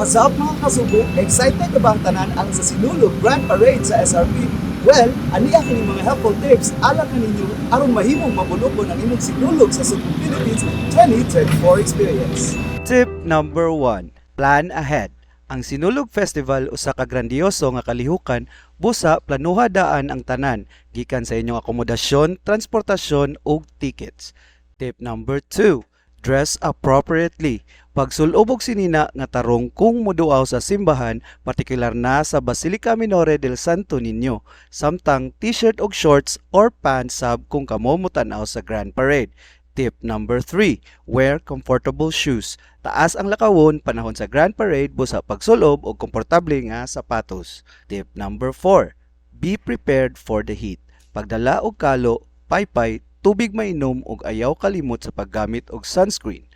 What's up mga kasubo? Excited na ba ang tanan ang sa Sinulog Grand Parade sa SRP? Well, aniya kini mga helpful tips alam na ninyo aron mahimong mabulugon ang imong sinulog sa Cebu Philippines 2024 experience. Tip number 1. Plan ahead. Ang Sinulog Festival usa ka grandioso nga kalihukan busa planuha daan ang tanan gikan sa inyong akomodasyon, transportasyon ug tickets. Tip number 2. Dress appropriately. Pagsulubog sinina nga tarong kung muduaw sa simbahan, partikular na sa Basilica Minore del Santo Niño, samtang t-shirt ug shorts or pants sab kung kamo mutanaw sa Grand Parade. Tip number 3. Wear comfortable shoes. Taas ang lakawon panahon sa Grand Parade busa pagsulob og komportable nga sapatos. Tip number 4. Be prepared for the heat. Pagdala og kalo, paypay, tubig mainom ug ayaw kalimot sa paggamit og sunscreen.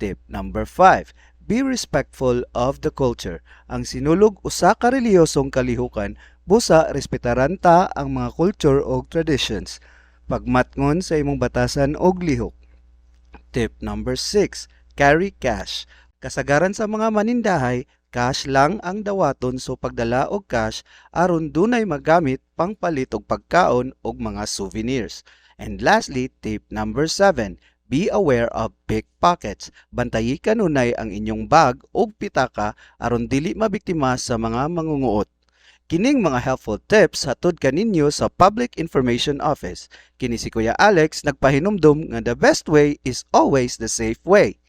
Tip number 5. Be respectful of the culture. Ang sinulog usa ka relihiyosong kalihukan busa respetaran ta ang mga culture ug traditions. Pagmatngon sa imong batasan og lihok. Tip number 6. Carry cash. Kasagaran sa mga manindahay, cash lang ang dawaton so pagdala og cash aron dunay magamit pangpalit og pagkaon og mga souvenirs. And lastly, tip number 7. Be aware of pickpockets. Bantayi kanunay ang inyong bag ug pitaka aron dili mabiktima sa mga mangunguot. Kining mga helpful tips hatod kaninyo sa Public Information Office. Kini si Kuya Alex nagpahinumdum nga the best way is always the safe way.